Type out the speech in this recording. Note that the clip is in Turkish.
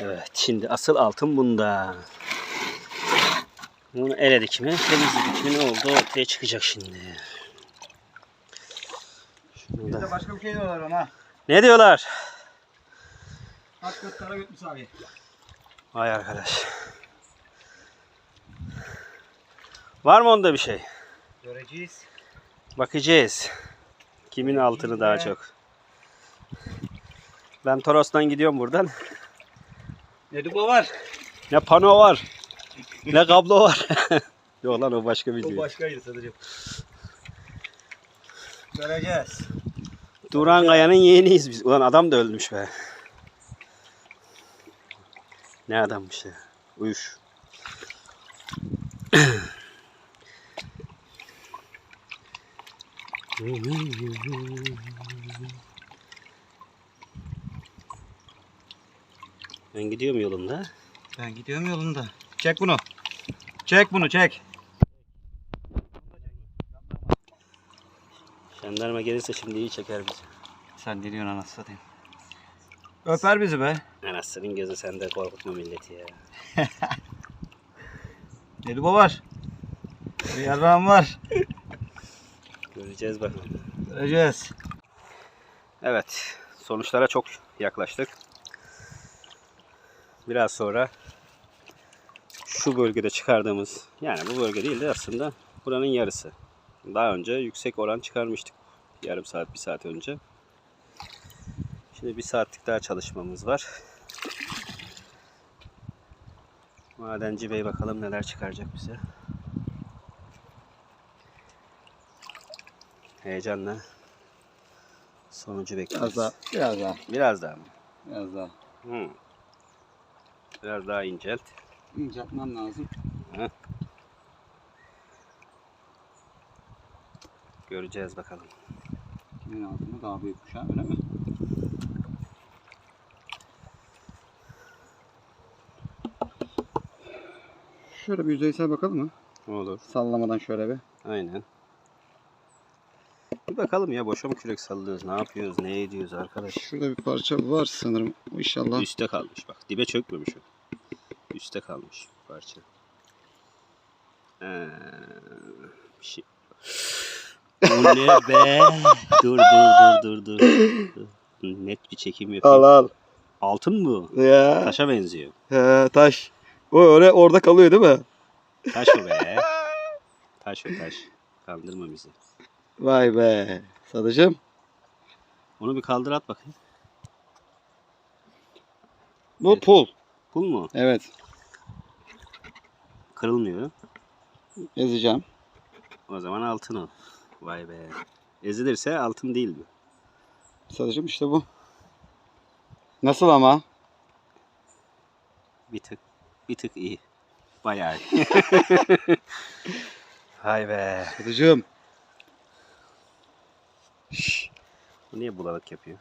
Evet şimdi asıl altın bunda. Bunu eledik mi temizledik mi ne oldu ortaya çıkacak şimdi. Şunu da. başka bir şey diyorlar ona. Ne diyorlar? Hakkı kara götmüş abi. Vay arkadaş. Var mı onda bir şey? Göreceğiz. Bakacağız. Kimin altını daha çok. Ben Toros'tan gidiyorum buradan. Ne duba var? Ne pano var. ne kablo var. Yok lan o başka Bu video. başkaydı sadece. Göreceğiz. Duran Kaya'nın yeğeniyiz biz. Ulan adam da ölmüş be. Ne adammış ya. Uyuş. Ben gidiyorum yolumda. Ben gidiyorum yolunda. Çek bunu. Çek bunu çek. Jandarma gelirse şimdi iyi çeker bizi. Sen ne diyorsun anasını satayım. Öper bizi be. Anasının gözü sende korkutma milleti ya. Duba var? Bir yarrağım var. Göreceğiz bakalım. Göreceğiz. Evet, sonuçlara çok yaklaştık. Biraz sonra şu bölgede çıkardığımız, yani bu bölge değil de aslında buranın yarısı. Daha önce yüksek oran çıkarmıştık. Yarım saat, bir saat önce. Şimdi bir saatlik daha çalışmamız var. Madenci Bey bakalım neler çıkaracak bize. Heyecanla sonucu bekliyoruz. Biraz daha. Biraz daha. Biraz daha mı? Biraz daha. Hı. Biraz daha incelt. İnceltmem lazım. Göreceğiz bakalım. Kimin altında daha büyükmüş ha öyle mi? Şöyle bir yüzeysel bakalım mı? Olur. Sallamadan şöyle bir. Aynen. Bir bakalım ya boşa mı kürek sallıyoruz? Ne yapıyoruz? Ne ediyoruz arkadaş? Şurada bir parça var sanırım. İnşallah. Üste kalmış bak. Dibe çökmemiş o. Üste kalmış parça. Ee, bir şey. Bu ne be? dur dur dur dur dur. Net bir çekim yapayım. al. Altın mı bu? Ya. Taşa benziyor. He, taş. O öyle orada kalıyor değil mi? Taş o be. Taş o taş. Kandırma bizi. Vay be. Sadıcım. Onu bir kaldır at bakayım. Bu Evet. pul. Pul mu? Evet. Kırılmıyor. Ezeceğim. O zaman altın o. Vay be. Ezilirse altın değil mi? Sadıcım işte bu. Nasıl ama? Bir tık. Bir tık iyi. Bayağı iyi. Vay be. Sadıcım. Bu niye bulanık yapıyor?